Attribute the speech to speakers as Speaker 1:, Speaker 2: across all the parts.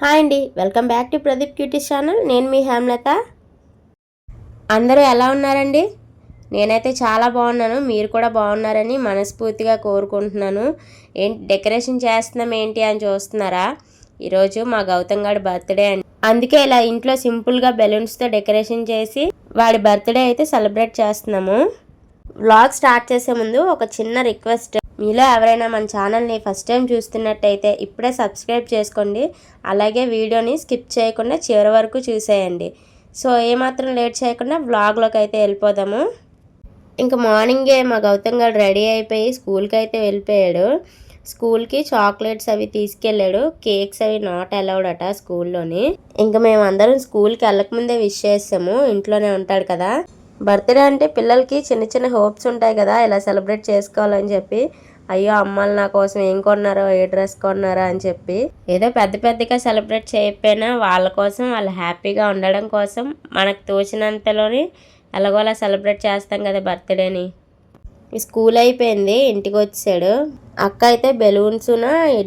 Speaker 1: Hi అండి welcome back to Pradeep cutie channel. నేను మీ హేమలత. అందరూ ఎలా ఉన్నారండి? నేనైతే చాలా బాగున్నాను మీరు కూడా బాగున్నారని మనస్ఫూర్తిగా కోరుకుంటున్నాను. ఏంటి డెకరేషన్ చేస్తున్నాం ఏంటి అని చూస్తున్నారా? ఈరోజు మా గౌతమ్ గారి బర్త్డే అండి. అందుకే ఇలా ఇంట్లో సింపుల్గా బెలూన్స్తో డెకరేషన్ చేసి వాడి బర్త్డే అయితే సెలబ్రేట్ చేస్తున్నాము. వ్లాగ్ స్టార్ట్ చేసే ముందు ఒక చిన్న రిక్వెస్ట్. మీలో ఎవరైనా మన ఛానల్ని ఫస్ట్ టైం చూస్తున్నట్టయితే ఇప్పుడే సబ్స్క్రైబ్ చేసుకోండి. అలాగే వీడియోని స్కిప్ చేయకుండా చివరి వరకు చూసేయండి. సో ఏమాత్రం లేట్ చేయకుండా వ్లాగ్లోకి అయితే వెళ్ళిపోదాము. ఇంకా మార్నింగే మా గౌతమ్ గారు రెడీ అయిపోయి స్కూల్కి అయితే వెళ్ళిపోయాడు. స్కూల్కి చాక్లెట్స్ అవి తీసుకెళ్ళాడు. కేక్స్ అవి నాట్ అలౌడ్ అట స్కూల్లోని. ఇంకా మేము అందరం స్కూల్కి వెళ్ళకముందే విష్ చేస్తాము. ఇంట్లోనే ఉంటాడు కదా. బర్త్డే అంటే పిల్లలకి చిన్న చిన్న హోప్స్ ఉంటాయి కదా ఇలా సెలబ్రేట్ చేసుకోవాలని చెప్పి. అయ్యో అమ్మాలు నా కోసం ఏం కొన్నారో ఏ డ్రెస్ కొన్నారో అని చెప్పి. ఏదో పెద్ద పెద్దగా సెలబ్రేట్ చేయకపోయినా వాళ్ళ కోసం వాళ్ళు హ్యాపీగా ఉండడం కోసం మనకు తోచినంతలోని ఎలాగోలా సెలబ్రేట్ చేస్తాం కదా బర్త్డేని. స్కూల్ అయిపోయింది ఇంటికి వచ్చాడు. అక్క అయితే బెలూన్స్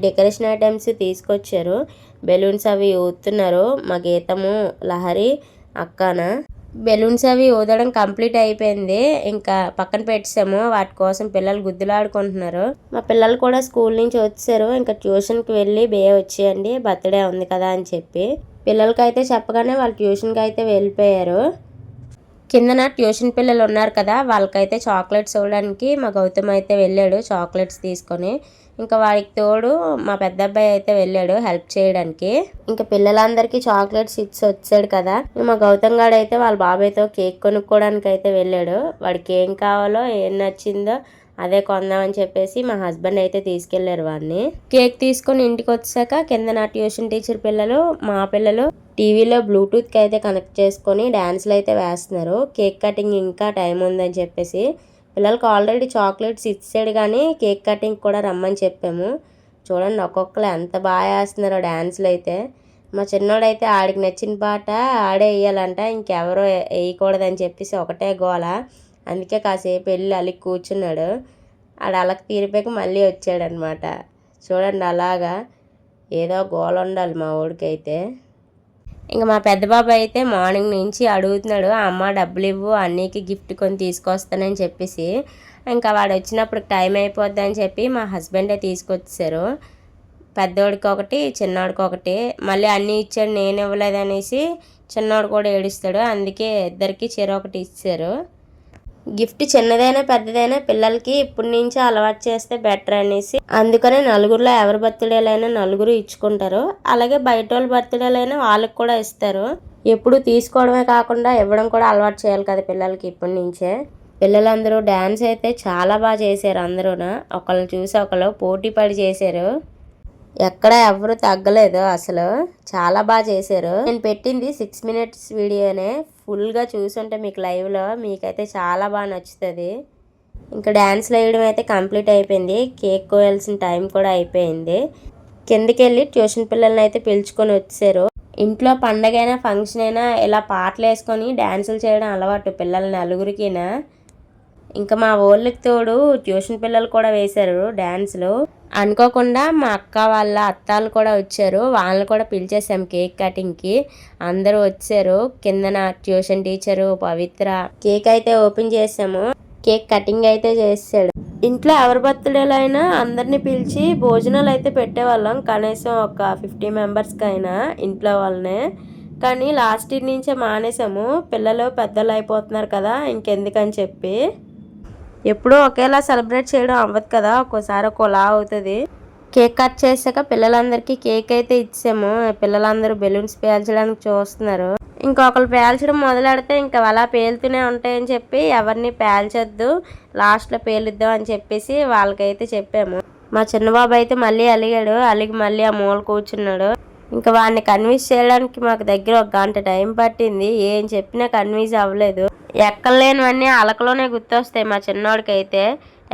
Speaker 1: డెకరేషన్ ఐటమ్స్ తీసుకొచ్చారు. బెలూన్స్ అవి ఊతున్నారు మా గీతము లహరి అక్కన. బెలూన్స్ అవి ఊదడం కంప్లీట్ అయిపోయింది. ఇంకా పక్కన పెట్టాము వాటి కోసం పిల్లలు గుద్దులాడుకుంటున్నారు. మా పిల్లలు కూడా స్కూల్ నుంచి వచ్చారు ఇంకా ట్యూషన్కి వెళ్ళి బే వచ్చేయండి. బర్త్డే ఉంది కదా అని చెప్పి. పిల్లలకైతే చెప్పగానే వాళ్ళు ట్యూషన్కి అయితే వెళ్ళిపోయారు. కిందన ట్యూషన్ పిల్లలు ఉన్నారు కదా వాళ్ళకైతే చాక్లెట్స్ ఇవ్వడానికి మా గౌతమ్ అయితే వెళ్ళాడు. చాక్లెట్స్ తీసుకొని ఇంకా వాడికి తోడు మా పెద్ద అబ్బాయి అయితే వెళ్ళాడు హెల్ప్ చేయడానికి. ఇంకా పిల్లలందరికీ చాక్లెట్స్ ఇచ్చి వచ్చాడు కదా. మా గౌతమ్ గాడు అయితే వాళ్ళ బాబాయ్తో కేక్ కొనుక్కోవడానికి అయితే వెళ్ళాడు. వాడికి ఏం కావాలో ఏం నచ్చిందో అదే కొందామని చెప్పేసి మా హస్బెండ్ అయితే తీసుకెళ్ళారు వాడిని. కేక్ తీసుకొని ఇంటికి వచ్చాక కింద నా ట్యూషన్ టీచర్ పిల్లలు మా పిల్లలు టీవీలో బ్లూటూత్కి అయితే కనెక్ట్ చేసుకొని డ్యాన్స్లు అయితే వేస్తున్నారు. కేక్ కటింగ్ ఇంకా టైం ఉందని చెప్పేసి పిల్లలకి ఆల్రెడీ చాక్లెట్స్ ఇచ్చాడు కానీ కేక్ కటింగ్ కూడా రమ్మని చెప్పాము. చూడండి ఒక్కొక్కరు ఎంత బాగా వేస్తున్నారో డ్యాన్స్లు అయితే. మా చిన్నోడైతే ఆడికి నచ్చిన పాట ఆడే వేయాలంట ఇంకెవరో వేయకూడదని చెప్పేసి ఒకటే గోల. అందుకే కాసేపు వెళ్ళి అలికి కూర్చున్నాడు. ఆడ అలకి తీరిపోయాక మళ్ళీ వచ్చాడనమాట. చూడండి అలాగా. ఏదో గోల ఉండాలి మా ఊడికైతే ఇంకా మా పెద్ద బాబు అయితే మార్నింగ్ నుంచి అడుగుతున్నాడు అమ్మ డబ్బులు ఇవ్వు అన్నీకి గిఫ్ట్ కొని తీసుకొస్తానని చెప్పేసి. ఇంకా వాడు వచ్చినప్పుడు టైం అయిపోద్ది అని చెప్పి మా హస్బెండే తీసుకొచ్చారు పెద్దోడికి ఒకటి చిన్నోడికి ఒకటి. మళ్ళీ అన్నీ ఇచ్చాడు నేను ఇవ్వలేదనేసి చిన్నోడు కూడా ఏడుస్తాడు. అందుకే ఇద్దరికి చీర ఒకటి ఇచ్చారు గిఫ్ట్ చిన్నదైనా పెద్దదైనా పిల్లలకి ఇప్పటి నుంచి అలవాటు చేస్తే బెటర్ అనేసి అందుకనే నలుగురిలో ఎవరి బర్త్డేలైనా నలుగురు ఇచ్చుకుంటారు. అలాగే బయట వాళ్ళ బర్త్డేలైనా వాళ్ళకి కూడా ఇస్తారు. ఎప్పుడు తీసుకోవడమే కాకుండా ఇవ్వడం కూడా అలవాటు చేయాలి కదా పిల్లలకి ఇప్పటి నుంచే. పిల్లలందరూ డ్యాన్స్ అయితే చాలా బాగా చేశారు అందరూ ఒకళ్ళు చూసి ఒకళ్ళు పోటీ పడి చేశారు. ఎక్కడ ఎవరు తగ్గలేదు అసలు. చాలా బాగా చేశారు. నేను పెట్టింది సిక్స్ మినిట్స్ వీడియోనే. ఫుల్గా చూసుంటే మీకు లైవ్లో మీకైతే చాలా బాగా నచ్చుతుంది. ఇంకా డ్యాన్స్ వేయడం అయితే కంప్లీట్ అయిపోయింది. కేక్ కోయాల్సిన టైం కూడా అయిపోయింది. కిందకి వెళ్ళి ట్యూషన్ పిల్లల్ని అయితే పిలుచుకొని వచ్చారు. ఇంట్లో పండగైనా ఫంక్షన్ అయినా ఇలా పాటలు వేసుకొని డ్యాన్సులు చేయడం అలవాటు పిల్లల నలుగురికినా. ఇంకా మా వాళ్ళకి తోడు ట్యూషన్ పిల్లలు కూడా వేశారు డ్యాన్స్లు అనుకోకుండా మా అక్క వాళ్ళ అత్తాలు కూడా వచ్చారు. వాళ్ళని కూడా పిలిచేసాం కేక్ కటింగ్కి. అందరూ వచ్చారు. కిందన ట్యూషన్ టీచరు పవిత్ర కేక్ అయితే ఓపెన్ చేసాము. కేక్ కటింగ్ అయితే చేసాడు. ఇంట్లో ఎవరి బర్త్డేలు అయినా అందరినీ పిలిచి భోజనాలు అయితే పెట్టేవాళ్ళం. కనీసం ఒక ఫిఫ్టీ మెంబర్స్కి అయినా ఇంట్లో వాళ్ళనే. కానీ లాస్ట్ ఇయర్ నుంచే మానేసాము. పిల్లలు పెద్దలు అయిపోతున్నారు కదా ఇంకెందుకని చెప్పి. ఎప్పుడూ ఒకేలా సెలబ్రేట్ చేయడం అవ్వదు కదా ఒక్కోసారి ఒక్కోలా అవుతుంది. కేక్ కట్ చేశాక పిల్లలందరికీ కేక్ అయితే ఇచ్చాము పిల్లలందరూ బెలూన్స్ పేల్చడానికి చూస్తున్నారు. ఇంకొకరు పేల్చడం మొదలెడితే ఇంకా అలా పేలుతూనే ఉంటాయని చెప్పి ఎవరిని పేల్చొద్దు లాస్ట్లో పేలుద్దాం అని చెప్పేసి వాళ్ళకైతే చెప్పాము. మా చిన్నబాబు అయితే మళ్ళీ అలిగాడు. అలిగి మళ్ళీ ఆ మూల కూర్చున్నాడు. ఇంకా వాడిని కన్విన్స్ చేయడానికి మాకు దగ్గర ఒక గంట టైం పట్టింది. ఏం చెప్పినా కన్విన్స్ అవ్వలేదు. ఎక్కలేనివన్నీ అలకలోనే గుర్తొస్తాయి మా చిన్నోడికైతే. అయితే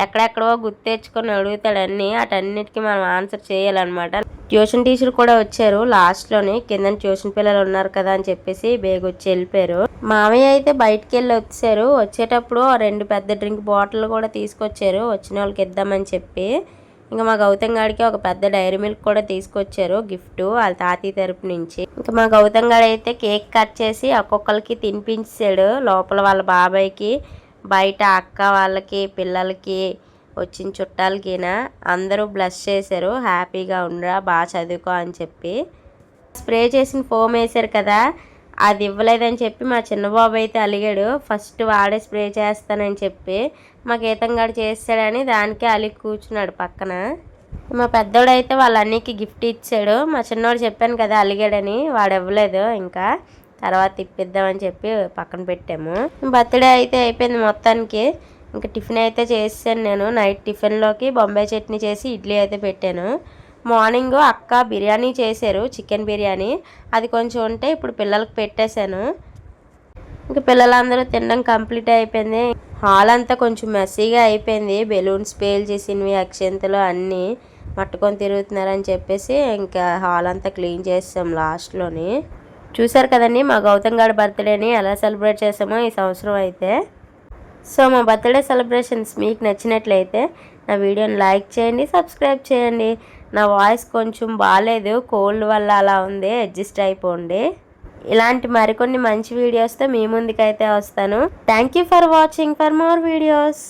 Speaker 1: ఎక్కడెక్కడో గుర్తు తెచ్చుకొని అడుగుతాడు అన్ని. అటన్నిటికీ మనం ఆన్సర్ చేయాలన్నమాట. ట్యూషన్ టీచర్ కూడా వచ్చారు. లాస్ట్లోని కింద ట్యూషన్ పిల్లలు ఉన్నారు కదా అని చెప్పేసి బేగ్ వచ్చి వెళ్ళిపోయారు. మామయ్య అయితే బయటికి వెళ్ళి వచ్చారు. వచ్చేటప్పుడు రెండు పెద్ద డ్రింక్ బాటిల్ కూడా తీసుకొచ్చారు. వచ్చిన వాళ్ళకి ఇద్దామని చెప్పి. ఇంకా మా గౌతమ్ గాడికి ఒక పెద్ద డైరీ మిల్క్ కూడా తీసుకొచ్చారు గిఫ్ట్ వాళ్ళ తాతయ్య తరపు నుంచి. ఇంకా మా గౌతమ్ గాడు అయితే కేక్ కట్ చేసి ఒక్కొక్కరికి తినిపించాడు. లోపల వాళ్ళ బాబాయ్కి బయట అక్క వాళ్ళకి పిల్లలకి వచ్చిన చుట్టాలకినా అందరూ బ్లష్ చేశారు. హ్యాపీగా ఉండరా బాగా చదువుకో అని చెప్పి. స్ప్రే చేసిన ఫోమ్ వేశారు కదా అది ఇవ్వలేదని చెప్పి మా చిన్నబాబు అయితే అలిగాడు. ఫస్ట్ వాడే స్ప్రే చేస్తానని చెప్పి మా గీతంగాడు చేస్తాడని దానికే అలిగి కూర్చున్నాడు పక్కన. మా పెద్దోడు అయితే వాళ్ళ అన్నికి గిఫ్ట్ ఇచ్చాడు. మా చిన్నోడు చెప్పాను కదా అలిగాడని వాడు ఇవ్వలేదు ఇంకా. తర్వాత ఇప్పిద్దామని చెప్పి పక్కన పెట్టాము. బర్త్డే అయితే అయిపోయింది మొత్తానికి. ఇంకా టిఫిన్ అయితే చేసాను నేను. నైట్ టిఫిన్లోకి బొంబాయి చట్నీ చేసి ఇడ్లీ అయితే పెట్టాను. మార్నింగ్ అక్క బిర్యానీ చేశారు చికెన్ బిర్యానీ. అది కొంచెం ఉంటే ఇప్పుడు పిల్లలకి పెట్టేశాను. ఇంకా పిల్లలందరూ తినడం కంప్లీట్ అయిపోయింది. హాల్ అంతా కొంచెం మెస్సీగా అయిపోయింది. బెలూన్స్ పేల్ చేసినవి అక్షంతలు అన్నీ మట్టుకొని తిరుగుతున్నారని చెప్పేసి ఇంకా హాల్ అంతా క్లీన్ చేసాం లాస్ట్లోని. చూసారు కదండి మా గౌతమ్ గారి బర్త్డేని ఎలా సెలబ్రేట్ చేసామో ఈ సంవత్సరం అయితే. సో మా బర్త్డే సెలబ్రేషన్స్ మీకు నచ్చినట్లయితే నా వీడియోని లైక్ చేయండి సబ్స్క్రైబ్ చేయండి. నా వాయిస్ కొంచెం బాగాలేదు కోల్డ్ వల్ల అలా ఉంది అడ్జస్ట్ అయిపోండి. ఇలాంటి మరికొన్ని మంచి వీడియోస్తో మీ ముందుకైతే వస్తాను. Thank you for watching for more videos